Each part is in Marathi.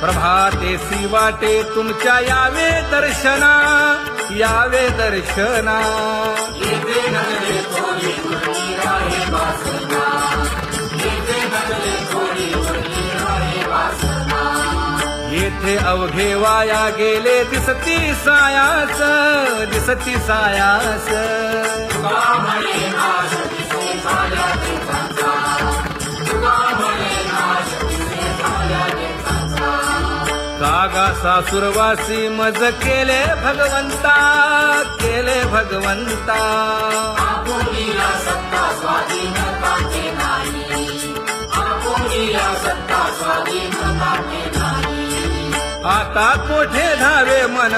प्रभाते वाटे तुमच्या यावे दर्शना यावे दर्शना. येथे अवघे वाया गेले दिसती सायास दिसती सायास. कागा सासुरवासी मज केले भगवंता केले भगवंता. आता कोठे धावे मन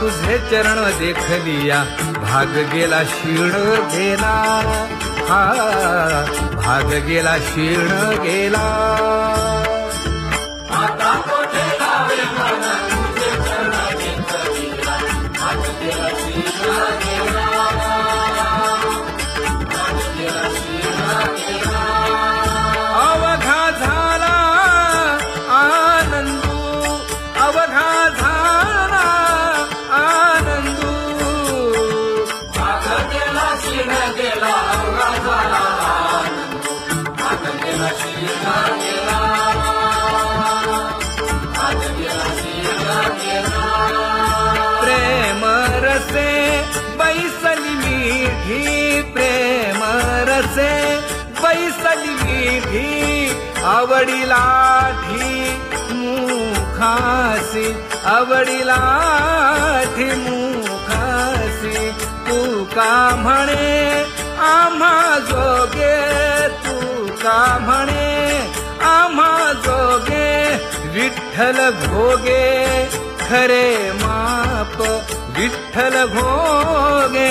तुझे चरण देखलिया. भाग गेला शिण गेला. हा भाग गेला शिण गेला. प्रेम रसे बैसली मीठी प्रेम रसे बैसली मीठी आवडीला ठी मुखासी आवडीला ठी मुखासी. तू का म्हणे आम्हा जोगे तू का म्हणे आम्हा जोगे विठ्ठल भोगे खरे माप विठ्ठल भोगे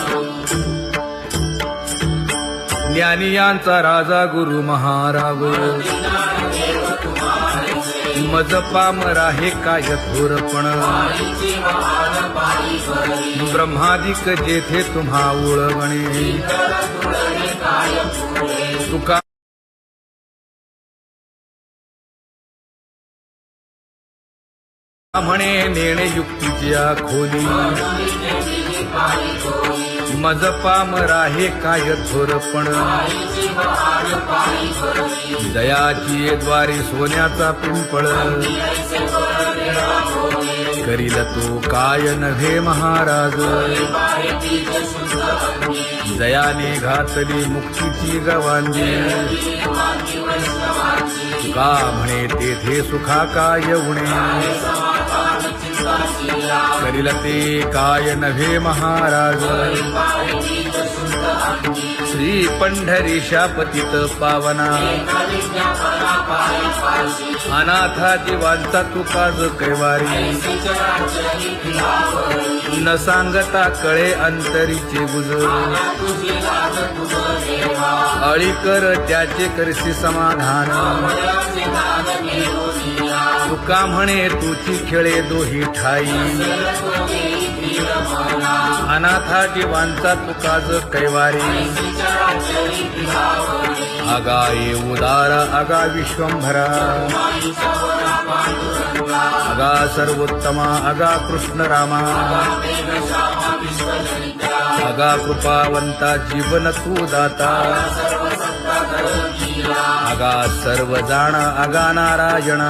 ज्ञानियांचा राजा गुरु महाराव मज राहे हे काय थोरपण ब्रह्मादिक जेथे तुम्हा उळवणे. तुका म्हणे नेणे युक्तीच्या खोली मज पामरा हे काय थोरपण दयाची द्वारे सोन्याचा पिंपळ. करील तो काय नव्हे महाराज. दयाने घातली मुक्तीची गवांजी. का म्हणे तेथे सुखा काय उणे. करील ते काय नव्हे महाराज। श्री पंढरीशा पतित पावना. अनाथा जीवांचा तुकाज कैवारी. न सांगता कळे अंतरीचे गुज अळी कर त्याचे करसी समाधान. तुका म्हणे तुची खेळे दोही ठाई. अनाथा जीवांचा तुकाज कैवारी. आगा ये उदार आगा विश्वंभरा. अगा सर्वोत्तमा अगा कृष्ण रामा अगा कृपावंता जीवन तू दाता. अगा सर्व जाणा अगा नारायणा.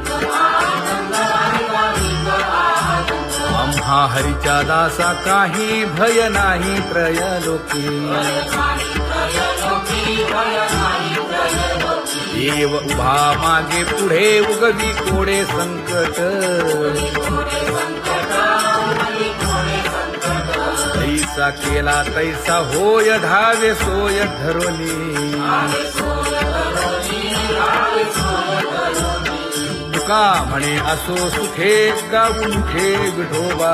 हरीच्या दासा काही भय नाही त्रयलोकी देव उभा मागे पुढे उगवी कोडे संकट. तैसा केला तैसा होय धावे सोय धरोनी का म्हणे? असो सुखे गाऊन ठे विठोबा?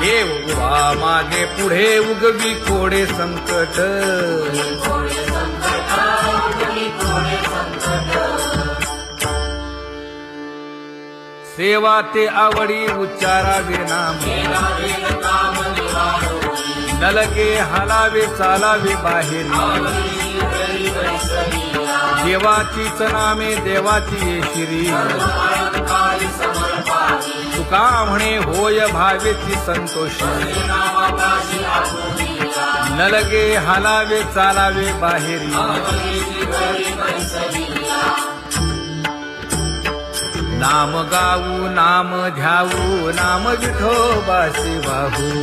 देव उभा मागे पुढे उगवी कोडे संकट. सेवा ते आवडी उच्चारावे नाम नलगे हालावे चालावे बाहेर. देवाचीच नामे देवाची येशिरी तुका म्हणे होय भावेची संतोषी. नलगे हालावे चालावे बाहेरी. नाम गाऊ नाम ध्याऊ नाम विठोबासी वाहू.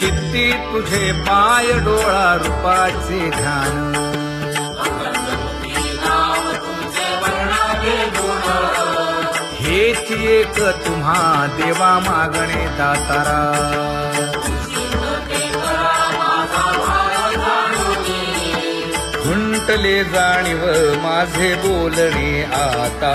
किती तुझे पाय डोळा रूपाचे ध्यान. हेच एक तुम्हा देवा मागणे दातारा. खुंटले जाणीव माझे बोलणे आता.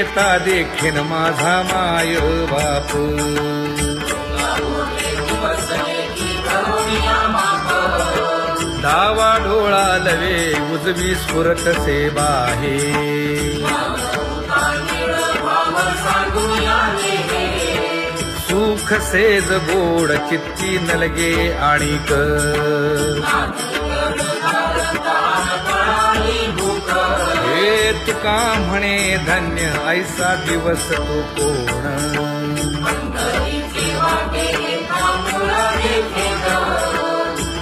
येता देखीन माझा माय बाप. डावा डोळा लवे उजवी स्फुरत सेवा आहे. सुख सेज गोड चित्ती नलगे आणिक. का म्हणे धन्य ऐसा दिवस तो कोण?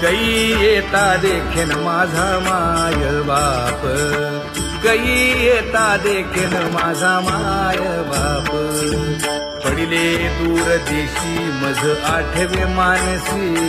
गई येता देखेन माझा माय बाप. गई येता देखेन माझा माय बाप. पडिले दूर देशी मज आठवे मानसी.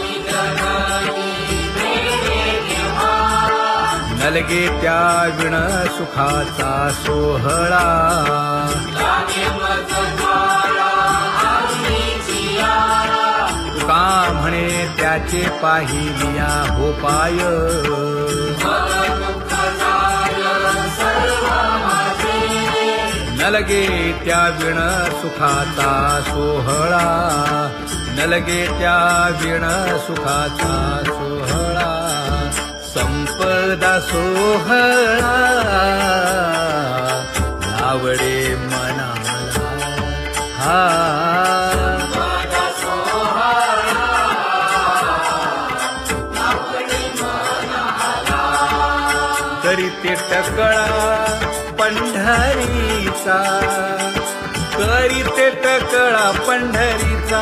नलगे त्या विण सुखाचा सोहळा. का म्हणे त्याचे पाहिलिया हो पाय? नलगे त्या विण सुखाचा सोहळा. नलगे त्या विण सुखाचा सोहळा. संपदा सोहळा आवडे मनाला. हा. तरी ते टकळा पंढरीचा करी ते टकळा पंढरीचा.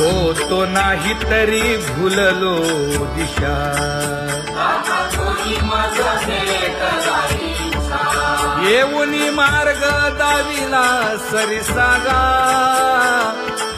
होतो नाही तरी भुललो दिशा. येऊनी मार्ग दाविला सरिसागा.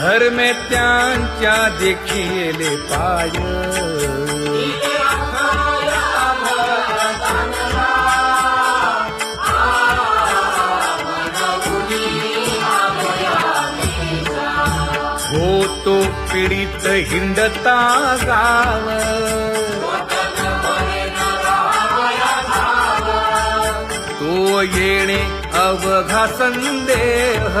धर्मे त्यांच्या देखील पाय। हो तो पीडित हिंडता गाव। तो येणे अवघा संदेह।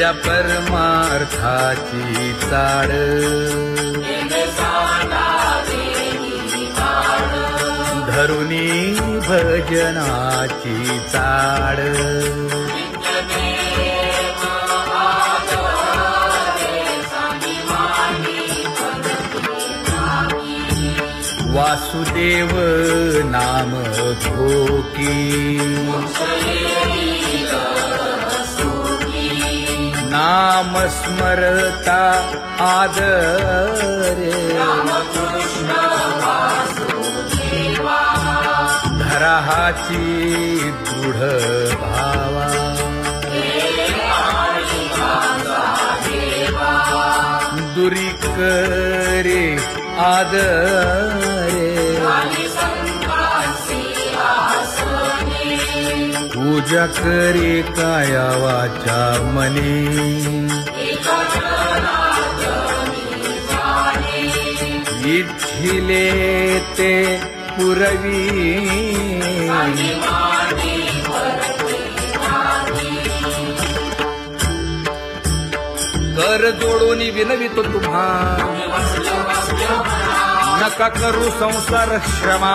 या परमार्थाची चाड धरुणी भजनाची चाड वासुदेव नाम धोकी. नाम स्मरता आदरे। धराहाची दृढ भावा। दुरी करे आदरे। पूजा करे काया वाचा मने इच्छिले ते पुरवी। कर जोडून विनवितो तुम्हा। नका करू संसार श्रमा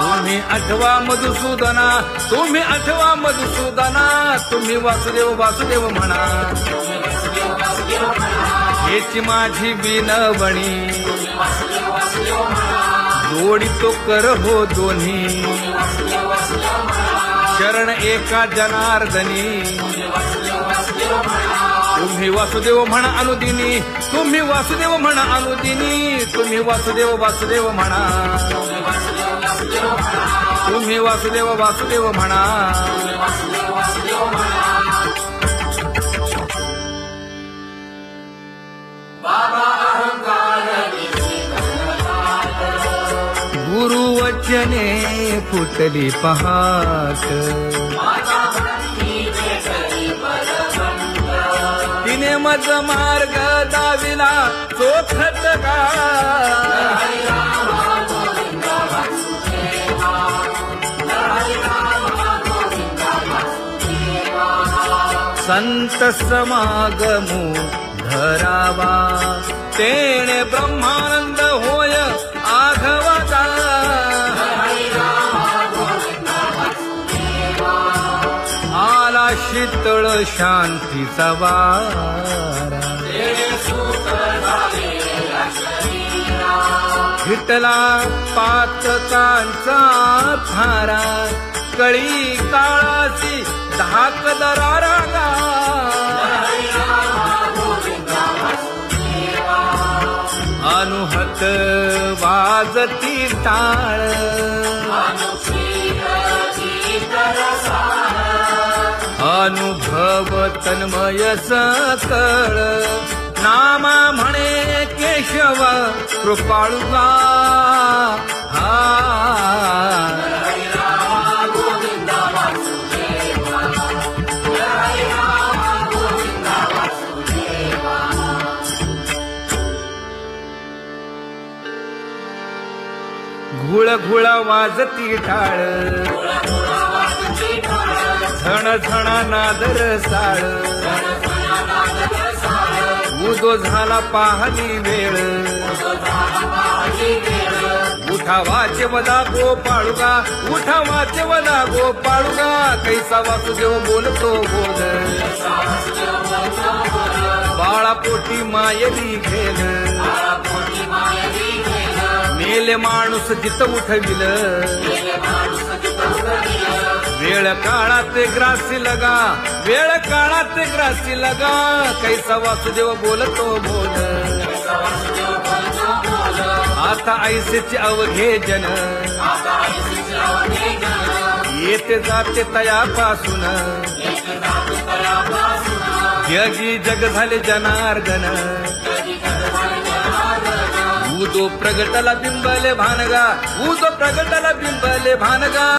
तुम्ही आठवा मधुसूदना तुम्ही आठवा मधुसूदना तुम्ही वासुदेव वासुदेव म्हणा. हेची माझी विनवणी जोडितो कर हो दोन्ही. शरण एका जनार्दनी तुम्ही वासुदेव म्हणा अनुदिनी तुम्ही वासुदेव म्हणा अनुदिनी तुम्ही वासुदेव वासुदेव म्हणा. तुम्ही वासुदेव वासुदेव म्हणा. गुरुवचने फुटली पहाट. तिने मज मार्ग दाविला चोखत का? संत समागमो धरावा. तेणे ब्रह्मानंद होय आघवता. आला शीतळ शांतीचा वारा. हिटला पाचकांचा थारा. कळी काळाची धाक दरारा अनुहत वाजती टाळ अनुभव तन्मय सकळ। नामा म्हणे केशव कृपाळुगा। हा। घुळ घुळ वाजती ढाळ. झण झण नादर साळ उदो झाला पाहली वेळ. उठा वाचे वदा गो पाळुगा उठा वाचे वदा गो पाळुगा कैसा वासुदेव बोलतो बोल बाळा पोटी मायली घेल मेले माणूस जित उठविल. वेळ काळात ग्रासी लगा वेळ काळात ग्रासी लगा. कैसा वासुदेव बोलतो बोल. आता ऐसेचे अवघे जन येते जाते तयापासून. जगी जग झाले जनार्दन. उदो प्रगटला बिंबले भानगा उदो प्रगटला बिंबले भानगा